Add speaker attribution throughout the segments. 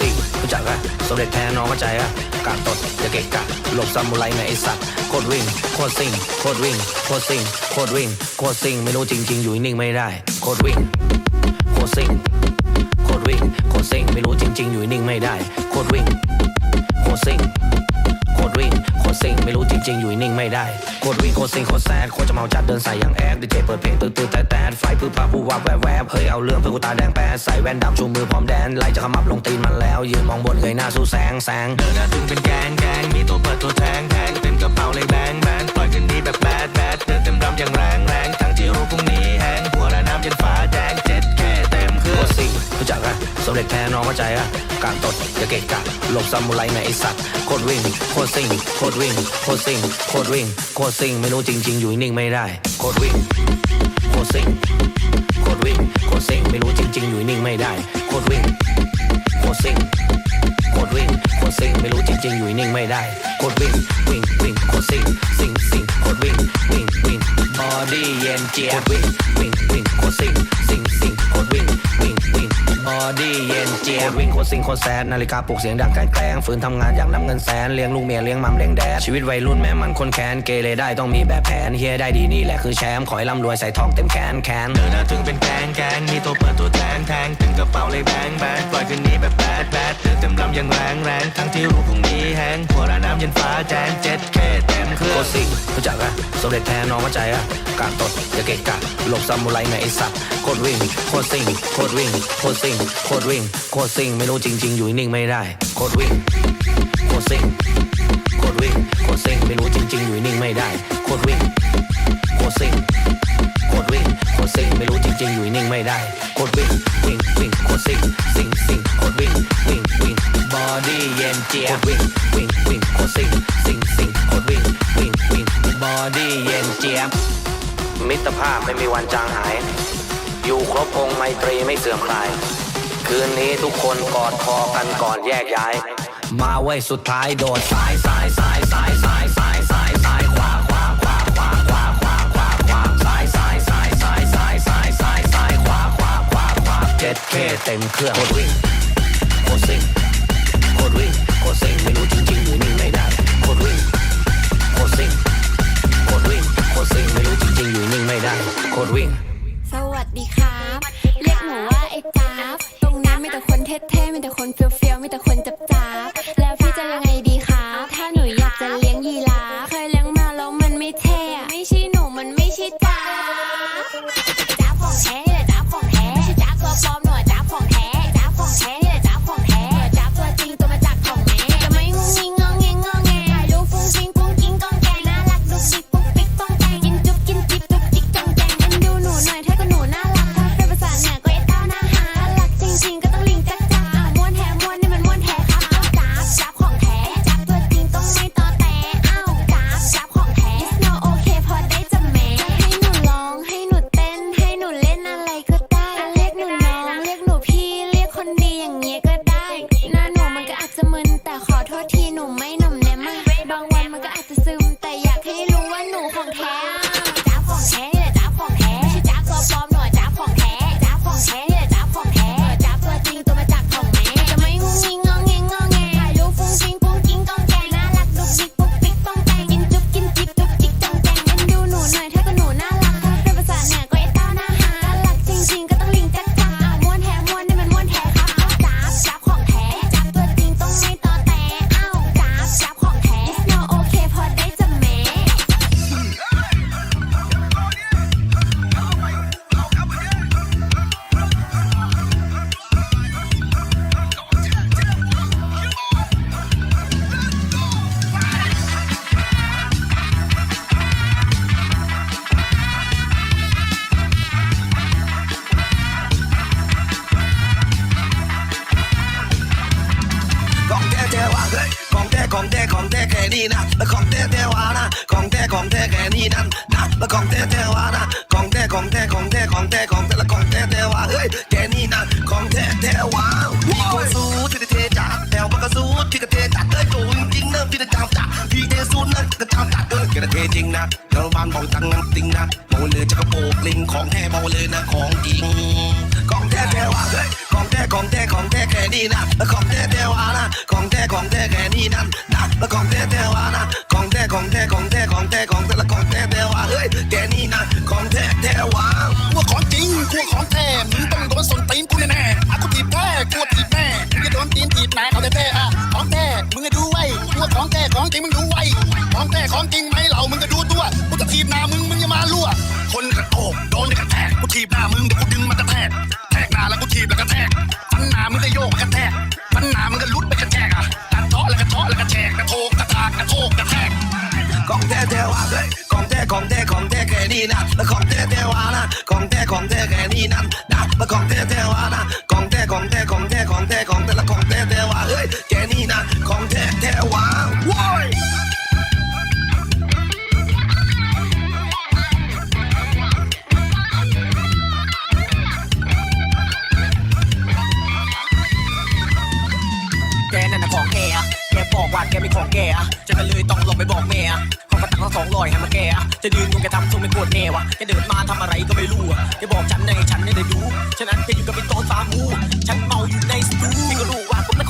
Speaker 1: ซิงรู้จักอะสมเด็จแท้น้องเข้าใจอะกาดตดอย่าเกะกะหลบซามูไรแม่ไอสัตว์โคตรวิ่งโคตรซิงโคตรวิ่งโคตรซิงโคตรวิ่งโคตรซิงไม่รู้จริง ๆ อยู่นิ่งไม่ได้โคตรวิ่งโคตรซิงโคตรวิ่งโคตรซิงไม่รู้จริง ๆ อยู่นิ่งไม่ได้โคตรวิ่งโคตรซิง วิ่งโคตรซิงไม่รู้จริงๆ อยู่นิ่งไม่ได้โคตรวิ่งโคตรซิงโคตรแซดโคตรจะเมาจัดเดินใส่อย่างแอดดีเจเปิดเพลงตื่นตื่นแต่แต่ไฟพื้นผ้าผู้วับแวบแวบเฮ้ยเอาเรื่องเพื่อกูตาแดงแปดใส่แว่นดำชูมือพร้อมแดนไล่จะขมับลงตีนมันแล้ว ยืนมองบนเงยหน้าสู้แสงแสงเดินหน้าถึงเป็นแกงแกงมีตัวเปิดตัวแทงแทงเต็มกระเป๋าเลยแบงแบงปล่อยกันนี้แบบแบดแบดเดินเต็มรำอย่างแรงแรง สมเด็จแท้น้องเข้าใจอะกางตดอย่าเกะกะหลบซามูไรในไอสัตว์โคตรวิ่งโคตรซิงโคตรวิ่งโคตรซิงโคตรวิ่งโคตรซิงไม่รู้จริง ๆ อยู่นิ่งไม่ได้โคตรวิ่งโคตรซิงโคตรวิ่งโคตรซิงไม่รู้จริง ๆ อยู่นิ่งไม่ได้โคตรวิ่งโคตรซิงโคตรวิ่งโคตรซิงไม่รู้จริง ๆ อยู่นิ่งไม่ได้โคตรวิ่งวิ่งวิ่งโคตรซิงซิงซิงโคตรวิ่งวิ่งวิ่งบอดี้เย็นเจี๊ยบโคตรวิ่งวิ่งวิ่งโคตรซิงซิงซิ่งซิ่ง บอดี้เย็นเจียบวิ่งโคตรซิงโคตรแซดนาฬิกาปลุกเสียงดังแกล้งฝืนทำงานอย่างน้ำเงินแสนเลี้ยงลูกเมียเลี้ยงมัมเลี้ยงแดดชีวิตวัยรุ่นแม่มันคนแค้นเกเรได้ต้องมีแบบแผนเฮียได้ดีนี่แหละคือแชมป์ขอให้ร่ำรวยใส่ทองเต็มแขนแขนเดินหน้าถึงเป็นแกงแกงมีตัวเปิดตัวแทงแทงถึงกระเป๋าเลยแบงแบงปล่อยคืนนี้แบบแบดแบดเดินเต็มลำอย่างแรงแรงทั้งที่รู้พรุ่งนี้แห้งหัวระน้ำเยันฟ้าแจ้งเจ็ดแค่เต็ม เครื่องโคตรซิงรู้จักอะสมเด็จแท้น้องเข้าใจอะกาดตดอย่าเกะกะหลบซามูไรนไอสัตว์โคตรวิ่งโคตรซิงโคตรวิ่งโคตรซิงโคตรวิ่งโคตรซิงไม่รู้จริง ๆ อยู่นิ่งไม่ได้โคตรวิ่งโคตรซิงโคตรวิ่งโคตรซิงไม่รู้จริง ๆ อยู่นิ่งไม่ได้โคตรวิ่งโคตรซิงโคตรวิ่งโคตรซิงไม่รู้จริง ๆ อยู่นิ่งไม่ได้โคตรวิ่งวิ่งวิ่งโคตรซิงซิงซิงโคตรวิ่งวิ่งวิ่งบอดี้เย็นเจียบโคตรวิ่งวิ่งวิ่งโคตรซิงซิง มิตรภาพไม่มีวันจางหาย อยู่ครบองค์ไมตรีไม่เสื่อมคลาย คืนนี้ทุกคนกอดคอกันก่อนแยกย้าย มาไว้ยสุดท้ายโดดซ้ายซ้ายซ้ายซ้ายซ้ายซ้ายซ้ายซ้ายขวาขวาขวาขวาขวาขวาขวาขวาซ้ายซ้ายซ้ายซ้ายซ้ายซ้ายซ้ายซ้ายขวาขวาขวาขวาเจ็ดเคเต็มเครื่องโคตรวิ่งโคตรซิงโคตรวิ่งโค
Speaker 2: ตรซิงไม่รู้จริงๆอ
Speaker 3: ยู่นิ่ ท้ของแท้ของแท้แล้วของแท้แท้ว่าเฮ้ยแค่นี้นะของแท้แท้ว่าพี่ก็สู้ที่จะเทจัดแต่ว่าก็สู้ที่จะเทจัดเอ้ยโดนจริงนะที่จะจามจัดพี่เทสู้นะก็จามจัดเอ้ยแกะเทจริงนะเดี๋ยวบ้านบอกจังนั้นจริงนะโมเลยจะกระโปกลิงของแท้โมเลยนะของจริงของแท้แท้ว่าเฮ้ยของแท้ของแท้ของแท้แค่
Speaker 4: นี่นะของแท้แท้วานะของแท้ของแท้แค่นี้นั่นนะของแท้แท้วานะของแท้ของแท้ของแท้ของแท้ของแท้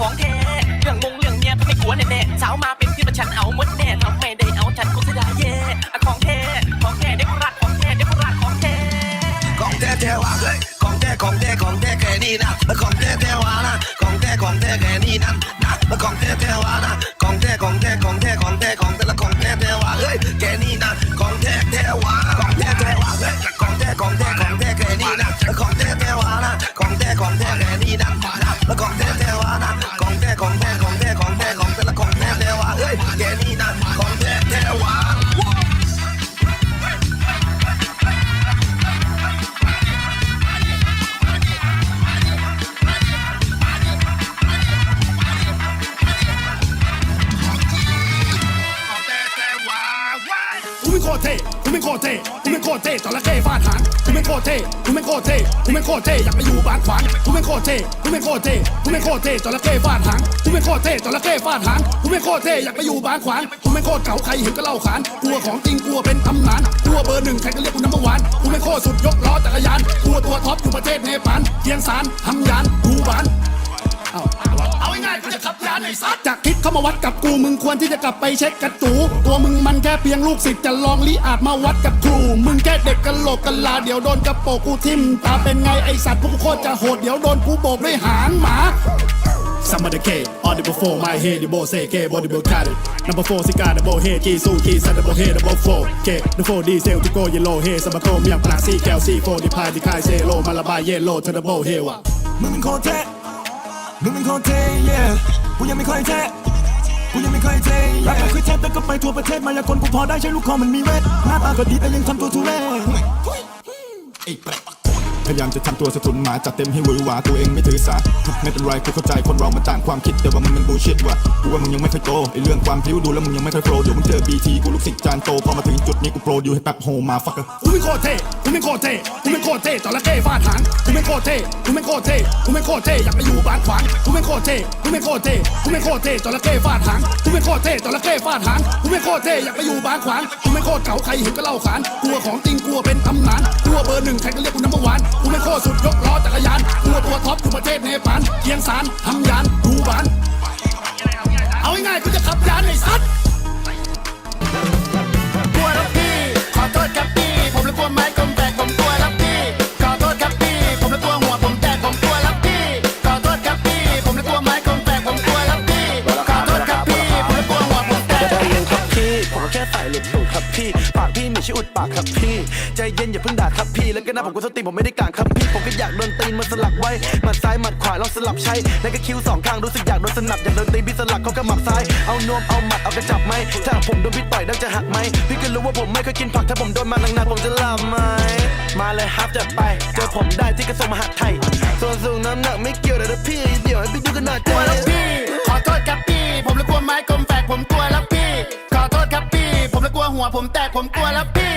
Speaker 5: ก็รู้ว่า
Speaker 6: ผมน่ะของแท้เรื่องมงเรื่องเมียพี่ไม่กลัวแน่ๆสาวมาเป็นที่มาฉันเอาหมดแน่ทำไม่ได้เอาฉันคงเสียดายแย่อะของแท้ของแท้เด็กรักของแท้เด็กรักของแท้
Speaker 4: ของแท้แท้วาเฮ้ยของแท้ของแท้ของแท้แค่นี้นะของแท้แท้วานะของแท้ของแท้แค่นี้นั่นนะของแท้แท้วานะของแท้ของแท้ของแท้ของแท้ของแต่ละของแท้แท้วาเฮ้ยแค่นี้นะของแท้แท้วาของแท้แท้วาเฮ้ยของแท้ของแท้ของแท้แค่นี้นะของแท้แท้วานะของแท้ของแท้แค่นี้นั่นนะของแท้
Speaker 5: ตรเท่กูไม่โคตรเท่กูไม่โคตรเท่อยากไปอยู่บ้างขวางกูไม่โคตรเท่กูไม่โคตรเท่กูไม่โคตรเท่จระเข้ฟาดหางกูไม่โคตรเท่จระเข้ฟาดหางกูไม่โคตรเท่อยากไปอยู่บ้างขวางกูไม่โคตรเก่าใครเห็นก็เล่าขานกลัวของจริงกลัวเป็นตำนานกลัวเบอร์หนึ่งใครก็เรียกกูน้ำมันหวานกูไม่โคตรสุดยกล้อจักรยานกลัวตัวท็อปอยู่ประเทศเนปาลเคียงสารทำยานดูบานเอาเอา ง่ายๆกูจะขับยานไอ้ซัดจากคิดเข้ามาวัดกับกูมึงควรที่จะกลับไปเช็คกระจูตัวมึงมันแค่เพียงลูกศิษย์จะลองลีอาจมาวัดกับครู มึงแค่เด็กกันโหลกกันลาเดี๋ยวโดนกระโปรงกูทิ่มตาเป็นไงไอสัตว์พวกกูโคตรจะโหดเดี๋ยวโดนกูโบกด้วยหางหมา Some of the K, all the before my head, the boss say K, body book cut it. Number four, cigar, the bow head, key, suit, key, set the bow head, the bow four. K, the four diesel to go yellow head, some chrome, young black, C, Cal, C, four, the pie, the kai, say low, malabar, yellow, to the bow head.
Speaker 7: มึงเป็นโคตรเท่ มึงมันโคตรเท่ yeah กูยังไม่ค่อยเท่กูยังไม่ค่อยเท่แรปไม่ค่อเท่แต่ก็ไปทั่วประเทศมายากลกูพอได้ใช้ลูกคอมันมีเวทหน้าตาก็ดีแต่ยังทำตัวทุเรศ พยายามจะทำตัวสะทุนหมาจัดเต็มให้หวือหวาตัวเองไม่ถือสา ไม่เป็นไรกูเข้าใจคนเรามันต่างความคิดแต่ว่ามันมันบูชิดว่ะกูว่ามึงยังไม่ค่อยโตไอเรื่องความผิวดูแล้วมึงยังไม่ค่อยโปรเดี๋ยวมึงเจอบีทีกูลูกศิษย์จานโตพอมาถึงจุดนี้กูโปรอยู่ให้แป๊บโฮมาฟัก
Speaker 5: กูไม่โคตรเท่กูไม่โคตรเท่กูไม่โคตรเท่จระเข้ฟาดหางกูไม่โคตรเท่กูไม่โคตรเท่กูไม่โคตรเท่อยากไปอยู่บ้านขวางกูไม่โคตรเท่กูไม่โคตรเท่กูไม่โคตรเท่จระเข้ฟาดหางกูไม่โคตรเท่จระเข้ฟาดหางกูไม่โคตรเท่อยากไปอยู่บ้านขวางกูไม่โคตรเก่าใครเห็นก็เล่าขานกลัวของจริงกลัวเป็นตำนานกลัวเบอร์หนึ่งใครก็เรียกกูน้ำมันหวานกูไม่โคตรสุดยกล้อจักรยานกลัวตัวท็อปอยู่ประเทศเนปาลเกียงสารทำยานดูบาน เอาง่ายๆกูจะขับยานไอ้สัตว์
Speaker 8: ปากพี่ไม่ใช่อุดปากครับพี่ ใจเย็นอย่าเพิ่งด่าครับพี่ แล้วก็หนะผมก็สติผมไม่ได้กลางครับพี่ ผมก็อยากโดนตีนมาสลักไว้หมัดซ้ายหมัดขวาลองสลับใช้ แล้วก็คิ้วสองข้างรู้สึกอยากโดนสนับอยากโดนตีนพี่สลักเขาก็หมักซ้าย เอานวมเอาหมัดเอากระจับไหมถ้าผมโดนพี่ต่อยดังจะหักไหมพี่ก็รู้ว่าผมไม่เคยกินผักถ้าผมโดนมาหนักๆผมจะหลับไหมมาเลยครับจะไป เจอผมได้ที่กระทรวงมหาดไทยส่วนสูงน้ำหนักไม่เกี่ยวเลยนะพี่เดี๋ยวให้พี่ดูกันหน่อย
Speaker 5: กลัวแล้วพี่ วผมแตกผมกลัวแล้วพี่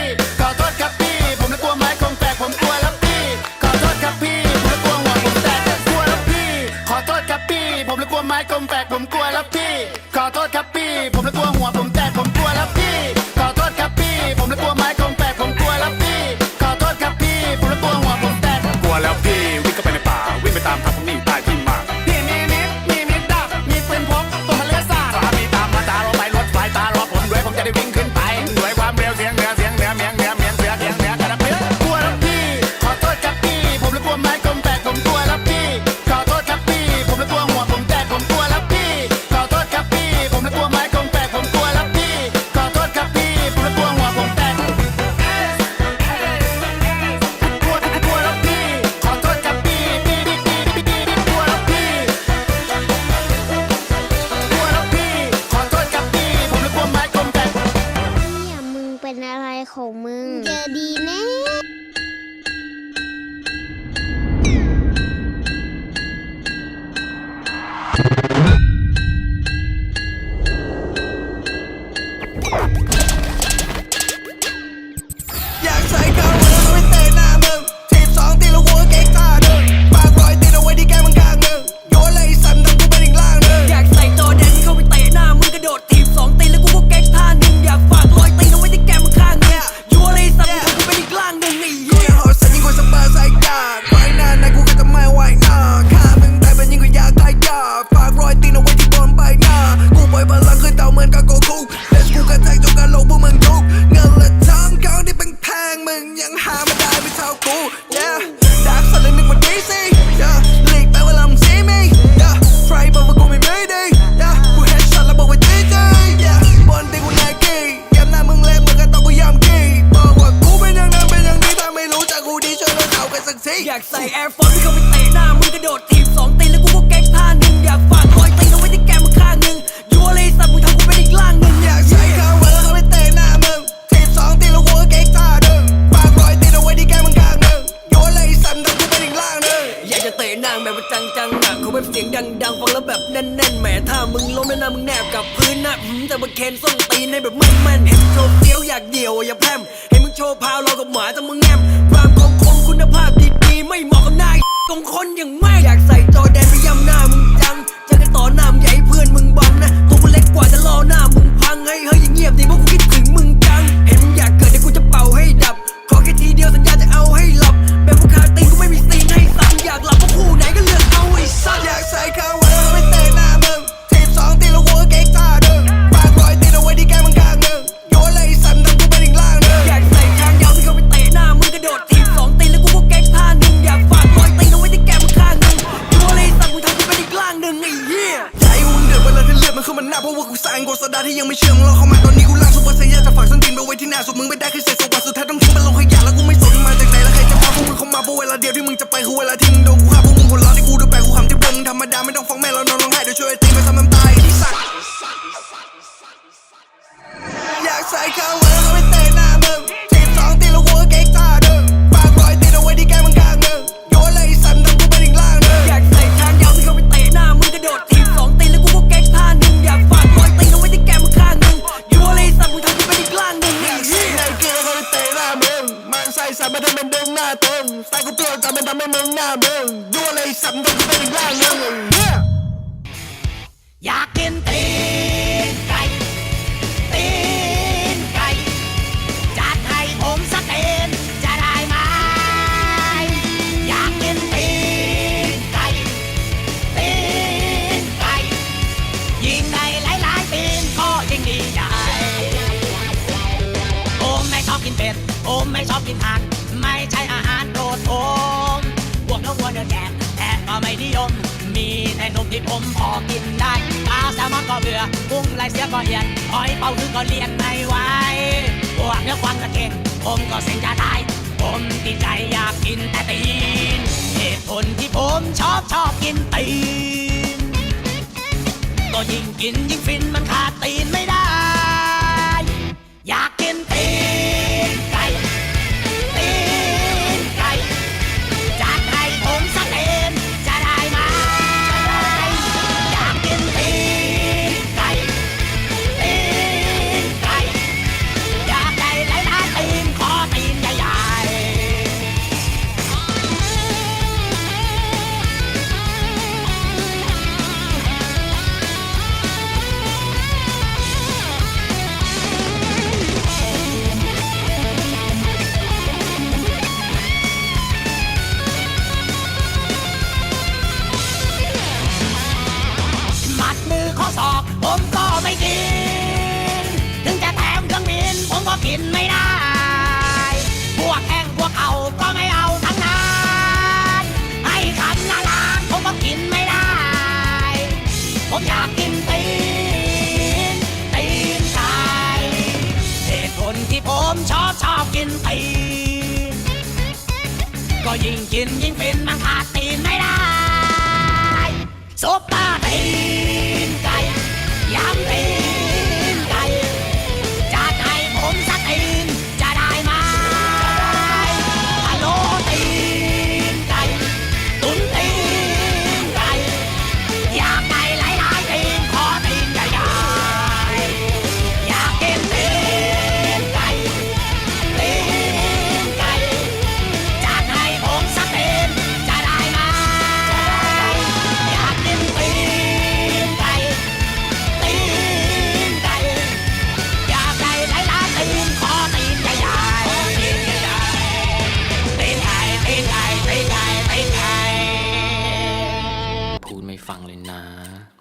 Speaker 5: หัวแบบเสี
Speaker 9: ยงดังๆ ฟังแล้วแบบแน่นๆ แหมถ้ามึงล้มแล้วนะมึงแนบกับพื้นนะแต่มาเคนส้งตีนในแบบมึนมันเห็นโชว์เฟี้ยวอยากเดี่ยวอย่าแพมเห็นมึงโชว์พาวเรากับหมาแต่มึงแงมความคงคมคุณภาพดีๆไม่เหมาะกับนายตรงคนอย่างไม่อยากใส่จอแดนไปย้ำหน้ามึงจังจะกันต่อหน้ามึงใหญ่เพื่อน
Speaker 3: มึง
Speaker 9: บังนะตัวมึงเล็
Speaker 3: กกว่าจะล่อหน้ามึงพังให้เฮ้ย
Speaker 9: อย่าเงียบดิมึง ก็เลี้ยงไม่ไหวพวกเนื้อความกระเทงผมก็เซ็งจะตาย ผมติดใจอยากกินแต่ตีนเหตุผลที่ผมชอบชอบกินตีน ก็ยิ่งกินยิ่งฟินมันขาดตีนไม่ได้ กินตีก็ยิ่งกินยิ่งเป็นมันขาดตีนไม่ได้ซุปเปอร์ตี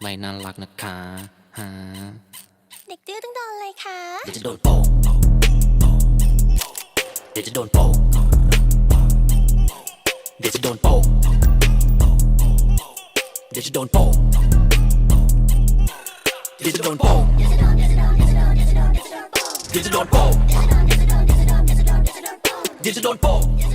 Speaker 9: ไม่น่า
Speaker 10: รักนะคะฮะ
Speaker 2: เด็กดื้อต้องโดนอะ
Speaker 10: ไรคะเดี๋ยวจะโดนโปะเดี๋ยวจะโดนโปะเดี๋ยวจะโดนโปะเดี๋ยวจะโดนโปะเดี๋ยวจะโดนโปะเดี๋ยวจะโดนโปะเดี๋ยวจะโดนโปะ